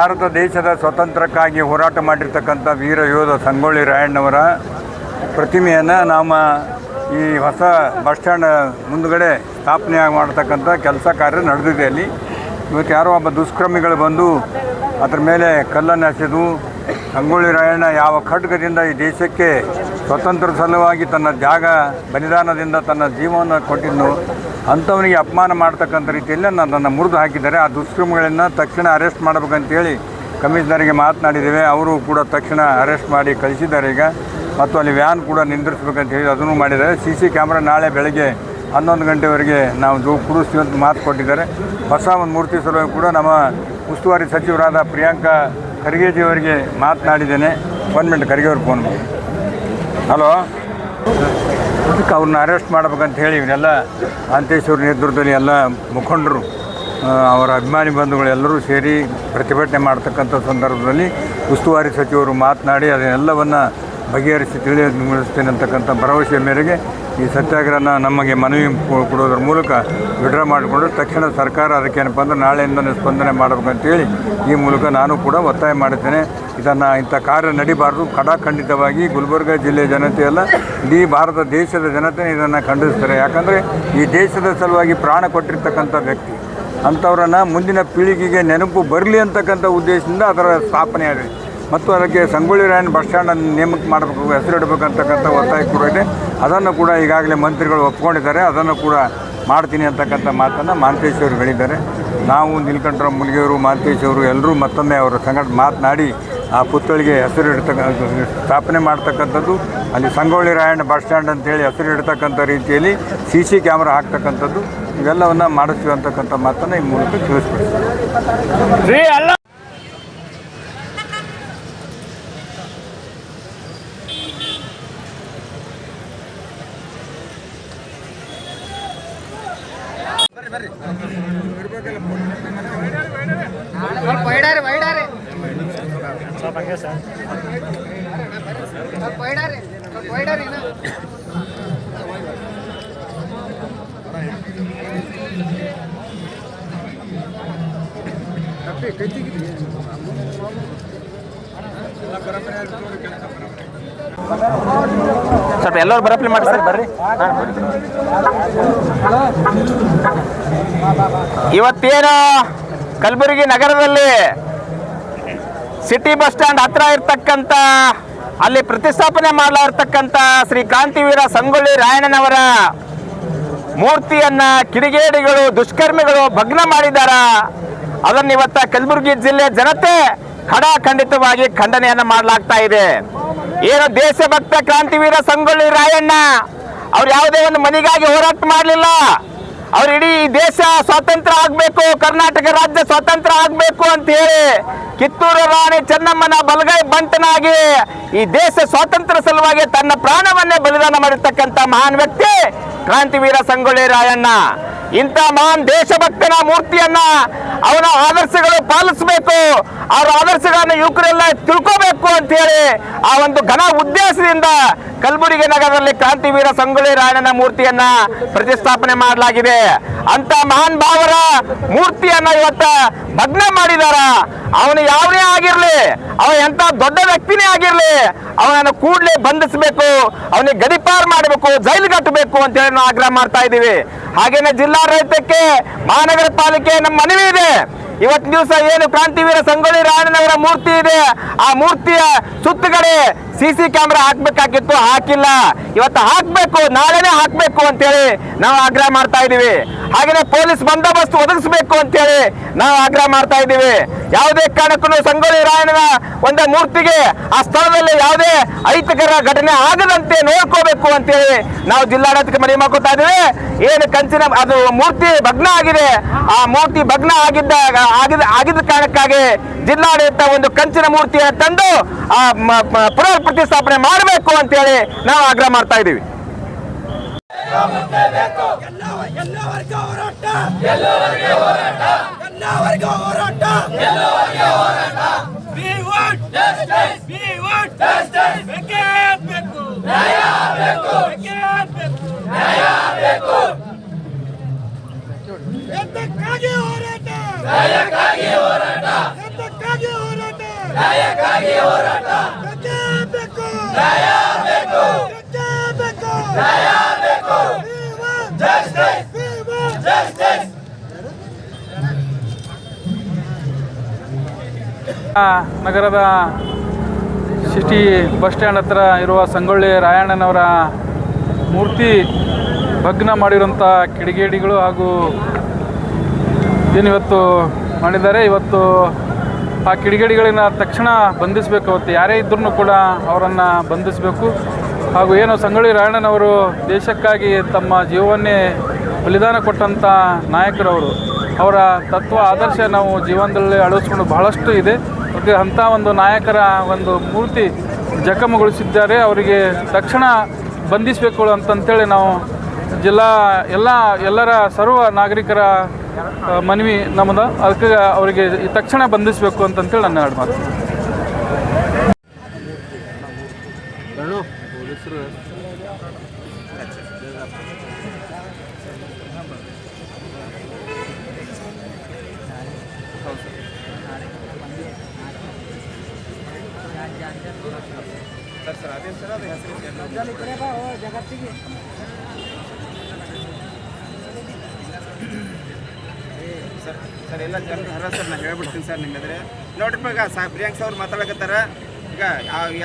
ಭಾರತ ದೇಶದ ಸ್ವತಂತ್ರಕ್ಕಾಗಿ ಹೋರಾಟ ಮಾಡಿರ್ತಕ್ಕಂಥ ವೀರ ಯೋಧ ಸಂಗೊಳ್ಳಿ ರಾಯಣ್ಣವರ ಪ್ರತಿಮೆಯನ್ನು ನಮ್ಮ ಈ ಹೊಸ ಬಸ್ ಸ್ಟ್ಯಾಂಡ್ ಮುಂದುಗಡೆ ಸ್ಥಾಪನೆ ಮಾಡ್ತಕ್ಕಂಥ ಕೆಲಸ ಕಾರ್ಯ ನಡೆದಿದೆ ಅಲ್ಲಿ. ಇವತ್ತು ಯಾರೋ ಒಬ್ಬ ದುಷ್ಕರ್ಮಿಗಳು ಬಂದು ಅದರ ಮೇಲೆ ಕಲ್ಲನ್ನು ಎಸೆದು, ಸಂಗೊಳ್ಳಿ ರಾಯಣ್ಣ ಯಾವ ಖಡ್ಗದಿಂದ ಈ ದೇಶಕ್ಕೆ ಸ್ವತಂತ್ರ ಸಲುವಾಗಿ ತನ್ನ ಜಾಗ, ಬಲಿದಾನದಿಂದ ತನ್ನ ಜೀವವನ್ನು ಕೊಟ್ಟಿದ್ದು, ಅಂಥವನಿಗೆ ಅಪಮಾನ ಮಾಡ್ತಕ್ಕಂಥ ರೀತಿಯಲ್ಲಿ ನನ್ನನ್ನು ಮುರಿದು ಹಾಕಿದ್ದಾರೆ. ಆ ದುಷ್ಕರ್ಮಿಗಳನ್ನು ತಕ್ಷಣ ಅರೆಸ್ಟ್ ಮಾಡಬೇಕಂತೇಳಿ ಕಮಿಷನರಿಗೆ ಮಾತನಾಡಿದ್ದೇವೆ. ಅವರು ಕೂಡ ತಕ್ಷಣ ಅರೆಸ್ಟ್ ಮಾಡಿ ಕಳಿಸಿದ್ದಾರೆ ಈಗ. ಮತ್ತು ಅಲ್ಲಿ ವ್ಯಾನ್ ಕೂಡ ನಿಂದಿರಿಸ್ಬೇಕಂತ ಹೇಳಿ ಅದನ್ನು ಮಾಡಿದ್ದಾರೆ. ಸಿ ಸಿ ಕ್ಯಾಮ್ರಾ ನಾಳೆ ಬೆಳಗ್ಗೆ ಹನ್ನೊಂದು ಗಂಟೆವರೆಗೆ ನಾವು ಜೋ ಅಂತ ಮಾತು ಕೊಟ್ಟಿದ್ದಾರೆ. ಹೊಸ ಒಂದು ಮೂರ್ತಿ ಸಲುವಾಗಿ ಕೂಡ ನಮ್ಮ ಉಸ್ತುವಾರಿ ಸಚಿವರಾದ ಪ್ರಿಯಾಂಕಾ ಖರ್ಗೆಜಿಯವರಿಗೆ ಮಾತನಾಡಿದ್ದೇನೆ. ಗೌರ್ಮೆಂಟ್ ಮಿನಿಟ್ ಖರ್ಗೆ ಅವ್ರಿಗೆ ಫೋನ್ ಮಾಡಿ ಹಲೋ? ಅದಕ್ಕೆ ಅವ್ರನ್ನ ಅರೆಸ್ಟ್ ಮಾಡ್ಬೇಕಂತ ಹೇಳಿ ಇವನ್ನೆಲ್ಲ ಅಂತೇಶ್ವರ ನೇತೃತ್ವದಲ್ಲಿ ಎಲ್ಲ ಮುಖಂಡರು ಅವರ ಅಭಿಮಾನಿ ಬಂಧುಗಳು ಎಲ್ಲರೂ ಸೇರಿ ಪ್ರತಿಭಟನೆ ಮಾಡ್ತಕ್ಕಂಥ ಸಂದರ್ಭದಲ್ಲಿ ಉಸ್ತುವಾರಿ ಸಚಿವರು ಮಾತನಾಡಿ ಅದನ್ನೆಲ್ಲವನ್ನು ಬಗೆಹರಿಸಿ ತಿಳಿಯ ಅಂತಕ್ಕಂಥ ಭರವಸೆಯ ಮೇರೆಗೆ ಈ ಸತ್ಯಾಗ್ರಹನ ನಮಗೆ ಮನವಿ ಕೊಡೋದ್ರ ಮೂಲಕ ವಿಡ್ರಾ ಮಾಡಿಕೊಂಡು ತಕ್ಷಣ ಸರ್ಕಾರ ಅದಕ್ಕೇನಪ್ಪ ಅಂದ್ರೆ ನಾಳೆಯಿಂದನೇ ಸ್ಪಂದನೆ ಮಾಡಬೇಕಂತೇಳಿ ಈ ಮೂಲಕ ನಾನು ಕೂಡ ಒತ್ತಾಯ ಮಾಡುತ್ತೇನೆ ಇದನ್ನು ಇಂಥ ಕಾರ್ಯ ನಡಿಬಾರ್ದು. ಕಡಾಖಂಡಿತವಾಗಿ ಗುಲ್ಬರ್ಗ ಜಿಲ್ಲೆಯ ಜನತೆ ಎಲ್ಲ ಇಡೀ ಭಾರತ ದೇಶದ ಜನತೆ ಇದನ್ನು ಖಂಡಿಸ್ತಾರೆ. ಯಾಕಂದರೆ ಈ ದೇಶದ ಸಲುವಾಗಿ ಪ್ರಾಣ ಕೊಟ್ಟಿರ್ತಕ್ಕಂಥ ವ್ಯಕ್ತಿ, ಅಂಥವ್ರನ್ನ ಮುಂದಿನ ಪೀಳಿಗೆಗೆ ನೆನಪು ಬರಲಿ ಅಂತಕ್ಕಂಥ ಉದ್ದೇಶದಿಂದ ಅದರ ಸ್ಥಾಪನೆ ಮತ್ತು ಅದಕ್ಕೆ ಸಂಗೊಳ್ಳಿ ರಾಯಣ್ಣ ಬಸ್ ಸ್ಟ್ಯಾಂಡನ್ನು ನೇಮಕ ಮಾಡಬೇಕು ಹೆಸರಿಡಬೇಕಂತಕ್ಕಂಥ ಒತ್ತಾಯ ಕೂಡ ಇದೆ. ಅದನ್ನು ಕೂಡ ಈಗಾಗಲೇ ಮಂತ್ರಿಗಳು ಒಪ್ಕೊಂಡಿದ್ದಾರೆ. ಅದನ್ನು ಕೂಡ ಮಾಡ್ತೀನಿ ಅಂತಕ್ಕಂಥ ಮಾತನ್ನು ಮಾಂತೇಶ್ ಅವರು ಹೇಳಿದ್ದಾರೆ. ನಾವು ನೀಲಕಂಠರಾವ್ ಮಾಂತೇಶ್ ಅವರು ಎಲ್ಲರೂ ಮತ್ತೊಮ್ಮೆ ಅವರ ಸಂಘಟ ಮಾತನಾಡಿ ಆ ಪುತ್ಥಳಿಗೆ ಹೆಸರು ಇಡ್ತಕ್ಕ, ಸ್ಥಾಪನೆ ಮಾಡ್ತಕ್ಕಂಥದ್ದು. ಅಲ್ಲಿ ಸಂಗೊಳ್ಳಿ ರಾಯಣ್ಣ ಬಸ್ ಸ್ಟ್ಯಾಂಡ್ ಅಂತೇಳಿ ಹೆಸರು ಇಡ್ತಕ್ಕಂಥ ರೀತಿಯಲ್ಲಿ ಸಿ ಸಿ ಕ್ಯಾಮ್ರಾ ಹಾಕ್ತಕ್ಕಂಥದ್ದು. ಇವೆಲ್ಲವನ್ನು ಮಾಡಿಸ್ತೀವಿ ಅಂತಕ್ಕಂಥ ಮಾತನ್ನು ಈ ಮೂಲಕ ತಿಳಿಸ್ಬಿಡ್ತೀವಿ ಸ್ವಲ್ಪ ವೈಡಾರಿ ವೈಡಾರಿ ಸ್ವಲ್ಪ ವೈಡಾರಿ ಸ್ವಲ್ಪ ವೈಡಾರಿ ಇನ್ನು. ಸ್ವಲ್ಪ ಎಲ್ಲರೂ ಬರಪ್ಲಿ ಮಾಡಿ ಸರ್. ಬರ್ರಿ. ಇವತ್ತೇನು ಕಲಬುರಗಿ ನಗರದಲ್ಲಿ ಸಿಟಿ ಬಸ್ ಸ್ಟ್ಯಾಂಡ್ ಹತ್ರ ಇರ್ತಕ್ಕಂಥ, ಅಲ್ಲಿ ಪ್ರತಿಷ್ಠಾಪನೆ ಮಾಡಲಾಗಿರ್ತಕ್ಕಂಥ ಶ್ರೀ ಕ್ರಾಂತಿವೀರ ಸಂಗೊಳ್ಳಿ ರಾಯಣ್ಣನವರ ಮೂರ್ತಿಯನ್ನ ಕಿಡಿಗೇಡಿಗಳು, ದುಷ್ಕರ್ಮಿಗಳು ಭಗ್ನ ಮಾಡಿದಾರ ಅದನ್ನ ಇವತ್ತ ಕಲಬುರಗಿ ಜಿಲ್ಲೆ ಜನತೆ ಖಡಾಖಂಡಿತವಾಗಿ ಖಂಡನೆಯನ್ನು ಮಾಡಲಾಗ್ತಾ ಇದೆ. ಏನು ದೇಶಭಕ್ತ ಕ್ರಾಂತಿವೀರ ಸಂಗೊಳ್ಳಿ ರಾಯಣ್ಣ, ಅವ್ರು ಯಾವುದೇ ಒಂದು ಮನೆಗಾಗಿ ಹೋರಾಟ ಮಾಡಲಿಲ್ಲ. ಅವ್ರು ಇಡೀ ದೇಶ ಸ್ವಾತಂತ್ರ್ಯ ಆಗಬೇಕು, ಕರ್ನಾಟಕ ರಾಜ್ಯ ಸ್ವಾತಂತ್ರ್ಯ ಆಗಬೇಕು ಅಂತ ಹೇಳಿ ಕಿತ್ತೂರು ರಾಣಿ ಚೆನ್ನಮ್ಮನ ಬಲಗೈ ಬಂಟನಾಗಿ ಈ ದೇಶ ಸ್ವಾತಂತ್ರ್ಯ ಸಲುವಾಗಿ ತನ್ನ ಪ್ರಾಣವನ್ನೇ ಬಲಿದಾನ ಮಾಡಿರ್ತಕ್ಕಂಥ ಮಹಾನ್ ವ್ಯಕ್ತಿ ಕ್ರಾಂತಿವೀರ ಸಂಗೊಳ್ಳಿ ರಾಯಣ್ಣ. ಇಂಥ ಮಹಾನ್ ದೇಶಭಕ್ತನ ಮೂರ್ತಿಯನ್ನ ಅವನ ಆದರ್ಶಗಳು ಪಾಲಿಸಬೇಕು. ಅವರ ಆದರ್ಶಗಳನ್ನು ಯುವಕರೆಲ್ಲ ತಿಳ್ಕೋಬೇಕು ಅಂತ ಹೇಳಿ ಆ ಒಂದು ಘನ ಉದ್ದೇಶದಿಂದ ಕಲಬುರಗಿ ನಗರದಲ್ಲಿ ಕ್ರಾಂತಿವೀರ ಸಂಗೊಳ್ಳಿ ರಾಯಣ್ಣನ ಮೂರ್ತಿಯನ್ನ ಪ್ರತಿಷ್ಠಾಪನೆ ಮಾಡಲಾಗಿದೆ. ಅಂತ ಮಹಾನ್ ಭಾವರ ಮೂರ್ತಿಯನ್ನ ಇವತ್ತ ಭಗ್ನ ಮಾಡಿದಾರ. ಅವನು ಯಾವನೇ ಆಗಿರ್ಲಿ ಅವ ಎಂತ ದೊಡ್ಡ ವ್ಯಕ್ತಿನೇ ಆಗಿರ್ಲಿ, ಅವನನ್ನು ಕೂಡಲೇ ಬಂಧಿಸಬೇಕು, ಅವನಿಗೆ ಗಡಿಪಾರ್ ಮಾಡಬೇಕು, ಜೈಲು ಕಟ್ಟಬೇಕು ಅಂತ ಹೇಳಿ ನಾವು ಆಗ್ರಹ ಮಾಡ್ತಾ ಇದ್ದೀವಿ. ಹಾಗೇನೆ ಜಿಲ್ಲಾಡಳಿತಕ್ಕೆ ಮಹಾನಗರ ಪಾಲಿಕೆ ನಮ್ಮ ಮನವಿ ಇದೆ. ಇವತ್ತು ದಿವಸ ಏನು ಕ್ರಾಂತಿವೀರ ಸಂಗೊಳ್ಳಿ ರಾಯಣ್ಣನವರ ಮೂರ್ತಿ ಇದೆ. ಆ ಮೂರ್ತಿಯ ಸುತ್ತುಗಡೆ ಸಿ ಸಿ ಕ್ಯಾಮ್ರಾ ಹಾಕ್ಬೇಕಾಗಿತ್ತು, ಹಾಕಿಲ್ಲ. ಇವತ್ತು ಹಾಕ್ಬೇಕು, ನಾಳೆನೇ ಹಾಕ್ಬೇಕು ಅಂತೇಳಿ ನಾವು ಆಗ್ರಹ ಮಾಡ್ತಾ ಇದ್ದೀವಿ. ಹಾಗೇನೆ ಪೊಲೀಸ್ ಬಂದೋಬಸ್ತ್ ಒದಗಿಸಬೇಕು ಅಂತೇಳಿ ನಾವು ಆಗ್ರಹ ಮಾಡ್ತಾ ಇದ್ದೀವಿ. ಯಾವುದೇ ಕಾರಣಕ್ಕೂ ಸಂಗೊಳ್ಳಿ ರಾಯಣ್ಣನ ಒಂದು ಮೂರ್ತಿಗೆ ಆ ಸ್ಥಳದಲ್ಲಿ ಯಾವುದೇ ಅಹಿತಕರ ಘಟನೆ ಆಗದಂತೆ ನೋಡ್ಕೋಬೇಕು ಅಂತೇಳಿ ನಾವು ಜಿಲ್ಲಾಡಳಿತಕ್ಕೆ ಮನವಿ ಮಾಡ್ಕೊತಾ ಇದ್ದೀವಿ. ಏನು ಕಂಚಿನ, ಅದು ಮೂರ್ತಿ ಭಗ್ನ ಆಗಿದೆ. ಆ ಮೂರ್ತಿ ಭಗ್ನ ಆಗಿದ್ದ ಆಗಿದ, ಆಗಿದ್ದ ಕಾರಣಕ್ಕಾಗಿ ಜಿಲ್ಲಾಡಳಿತ ಒಂದು ಕಂಚಿನ ಮೂರ್ತಿಯನ್ನು ತಂದು ಆ ಪುನರ್ ಪ್ರತಿಷ್ಠಾಪನೆ ಮಾಡಬೇಕು ಅಂತೇಳಿ ನಾವು ಆಗ್ರಹ ಮಾಡ್ತಾ ಇದ್ದೀವಿ. ಹೋರಾಟ. ನ್ಯಾಯಕ್ಕಾಗಿ ಹೋರಾಟ. ಬೇಕು ನ್ಯಾಯ ಬೇಕು ಬೇಕೇ ಬೇಕು ನ್ಯಾಯ ಬೇಕು ಜಸ್ಟಿಸ್. ಜಸ್ಟಿಸ್ ನಗರದ ಸಿಟಿ ಬಸ್ ಸ್ಟ್ಯಾಂಡ್ ಹತ್ರ ಇರುವ ಸಂಗೊಳ್ಳಿ ರಾಯಣ್ಣನವರ ಮೂರ್ತಿ ಭಗ್ನ ಮಾಡಿರುವಂಥ ಕಿಡಿಗೇಡಿಗಳು ಹಾಗೂ ಏನಿವತ್ತು ಮಾಡಿದ್ದಾರೆ? ಇವತ್ತು ಆ ಕಿಡಿಗೇಡಿಗಳನ್ನ ತಕ್ಷಣ ಬಂಧಿಸಬೇಕು ಅವತ್ತು. ಯಾರೇ ಇದ್ರೂ ಕೂಡ ಅವರನ್ನು ಬಂಧಿಸಬೇಕು. ಹಾಗೂ ಏನು ಸಂಗೊಳ್ಳಿ ರಾಯಣ್ಣನವರು ದೇಶಕ್ಕಾಗಿ ತಮ್ಮ ಜೀವವನ್ನೇ ಬಲಿದಾನ ಕೊಟ್ಟಂಥ ನಾಯಕರವರು, ಅವರ ತತ್ವ, ಆದರ್ಶ ನಾವು ಜೀವನದಲ್ಲಿ ಅಳವಡಿಸ್ಕೊಂಡು ಬಹಳಷ್ಟು ಇದೆ. ಮತ್ತು ಅಂಥ ಒಂದು ನಾಯಕರ ಒಂದು ಮೂರ್ತಿ ಜಖಮಗೊಳಿಸಿದ್ದಾರೆ. ಅವರಿಗೆ ತಕ್ಷಣ ಬಂಧಿಸಬೇಕು ಅಂತಂಥೇಳಿ ನಾವು ಜಿಲ್ಲಾ ಎಲ್ಲ, ಎಲ್ಲರ ಸರ್ವ ನಾಗರಿಕರ ಮನವಿ ನಮ್ಮದು. ಅದಕ್ಕೆ ಅವರಿಗೆ ತಕ್ಷಣ ಬಂಧಿಸಬೇಕು ಅಂತಂತೇಳಿ ನನ್ನ ಎರಡು ಮಾತು. ಸರ್ ಎಲ್ಲ ಜನರು ಹರ ಸರ್ ನಾನು ಹೇಳ್ಬಿಡ್ತೀನಿ ಸರ್ ನಿಮ್ಮೆದ್ರೆ. ನೋಡ್ರಿಪ್ಪ ಈಗ ಸಾ ಪ್ರಿಯಾಂಕ್ ಅವ್ರು ಮಾತಾಡಕತ್ತಾರ. ಈಗ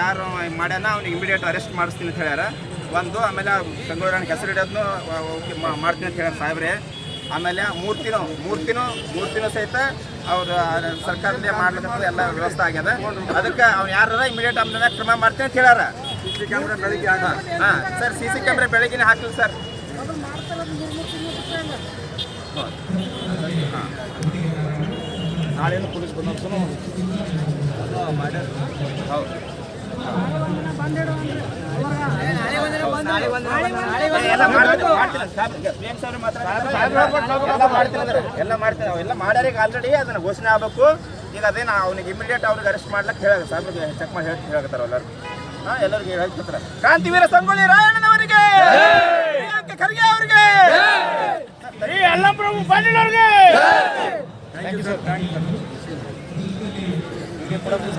ಯಾರು ಮಾಡ್ಯಾನ ಅವ್ನಿಗೆ ಇಮಿಡಿಯೇಟ್ ಅರೆಸ್ಟ್ ಮಾಡಿಸ್ತೀನಿ ಅಂತ ಹೇಳ್ಯಾರ. ಒಂದು ಆಮೇಲೆ ಬೆಂಗಳೂರಿನ ಹೆಸರು ಹಿಡಿಯೋದನ್ನು ಮಾಡ್ತೀನಿ ಅಂತ ಹೇಳ್ಯಾರ ಸಾಹೇಬ್ರೆ. ಆಮೇಲೆ ಮೂರ್ತಿನೂ ಮೂರ್ತಿನೂ ಮೂರ್ತಿನೂ ಸಹಿತ ಅವ್ರ ಸರ್ಕಾರದಿಂದ ಮಾಡ್ಲಿಕ್ಕೆ ಎಲ್ಲ ವ್ಯವಸ್ಥೆ ಆಗ್ಯದ. ಅದಕ್ಕೆ ಅವ್ನು ಯಾರ ಇಮಿಡಿಯೇಟ್ ಆಮೇಲೆ ಕ್ರಮ ಮಾಡ್ತೀನಿ ಅಂತ ಹೇಳ್ಯಾರ. ಸಿ ಸಿ ಕ್ಯಾಮ್ರಾ ಬೆಳಿಗ್ಗೆ ಹಾಂ ಸರ್ ಸಿ ಸಿ ಕ್ಯಾಮ್ರಾ ಬೆಳಗ್ಗೆನೇ ಹಾಕಿಲ್ಲ ಸರ್. ನಾಳೆನೂ ಪೊಲೀಸ್ ಬಂದೋಬಸ್ತನು ಹೌದು. ಎಲ್ಲ ಮಾತಾಡ್ತಾರೆ. ಎಲ್ಲ ಎಲ್ಲ ಮಾಡ್ಯಾರ ಈಗ ಆಲ್ರೆಡಿ ಅದನ್ನ ಘೋಷಣೆ ಆಗ್ಬೇಕು. ಈಗ ಅದೇನು ಅವ್ನಿಗೆ ಇಮಿಡಿಯೇಟ್ ಅವ್ರಿಗೆ ಅರೆಸ್ಟ್ ಮಾಡ್ಲಕ್ಕೆ ಹೇಳ ಸಾಬ್ರಿಗೆ ಚೆಕ್ ಮಾಡಿ ಹೇಳಿ ಹೇಳಕತ್ತಾರ ಎಲ್ಲರೂ ಹಾಂ ಎಲ್ಲರಿಗೆ ಹೇಳ್ತಿರ್ತಾರೆ ಕ್ರಾಂತಿವೀರ ಸಂಗೊಳ್ಳಿ ರಾಯಣ್ಣನವರಿಗೆ! ಖರ್ಗೆ ಅವರಿಗೆ! ಬನ್ನಿ ಪಾಟೀಲ್ ಅವ್ರಿಗೆ thank you sir thank you ये पूरा कुछ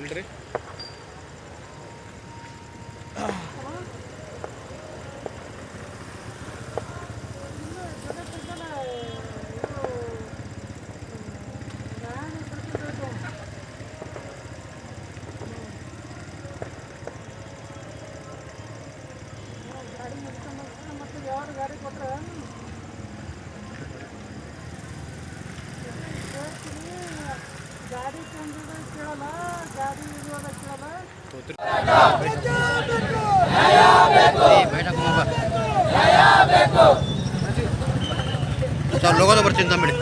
लीडर ಯು ಸರ್ ತಂಬಿಡಿ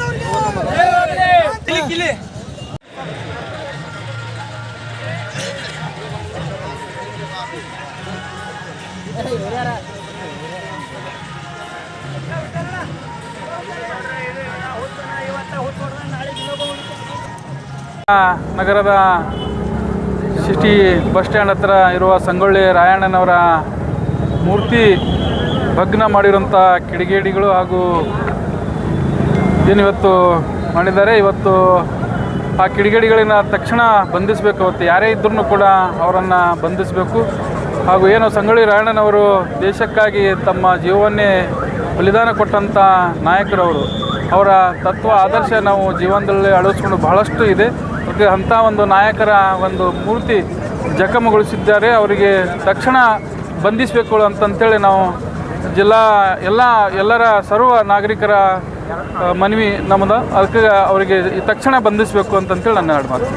ನಗರದ ಸಿಟಿ ಬಸ್ ಸ್ಟ್ಯಾಂಡ್ ಹತ್ರ ಇರುವ ಸಂಗೊಳ್ಳಿ ರಾಯಣ್ಣನವರ ಮೂರ್ತಿ ಭಗ್ನ ಮಾಡಿರುವಂಥ ಕಿಡಿಗೇಡಿಗಳು ಹಾಗೂ ಏನಿವತ್ತು ಮಾಡಿದ್ದಾರೆ, ಇವತ್ತು ಆ ಕಿಡಿಗೇಡಿಗಳನ್ನ ತಕ್ಷಣ ಬಂಧಿಸಬೇಕು. ಅವತ್ತು ಯಾರೇ ಇದ್ರೂ ಕೂಡ ಅವರನ್ನು ಬಂಧಿಸಬೇಕು. ಹಾಗೂ ಏನು ಸಂಗೊಳ್ಳಿ ರಾಯಣ್ಣನವರು ದೇಶಕ್ಕಾಗಿ ತಮ್ಮ ಜೀವವನ್ನೇ ಬಲಿದಾನ ಕೊಟ್ಟಂಥ ನಾಯಕರವರು, ಅವರ ತತ್ವ, ಆದರ್ಶ ನಾವು ಜೀವನದಲ್ಲಿ ಅಳವಡಿಸ್ಕೊಂಡು ಬಹಳಷ್ಟು ಇದೆ. ಮತ್ತು ಅಂಥ ಒಂದು ನಾಯಕರ ಒಂದು ಮೂರ್ತಿ ಜಖಮಗೊಳಿಸಿದ್ದಾರೆ ಅವರಿಗೆ ತಕ್ಷಣ ಬಂಧಿಸಬೇಕು ಅಂತಂತೇಳಿ ನಾವು ಜಿಲ್ಲಾ ಎಲ್ಲ, ಎಲ್ಲರ ಸರ್ವ ನಾಗರಿಕರ ಮನವಿ ನಮ್ಮದು ಅದಕ್ಕೆ ಅವರಿಗೆ ತಕ್ಷಣ ಬಂಧಿಸಬೇಕು ಅಂತಂತೇಳಿ ನನ್ನ ಎರಡು ಮಾತು.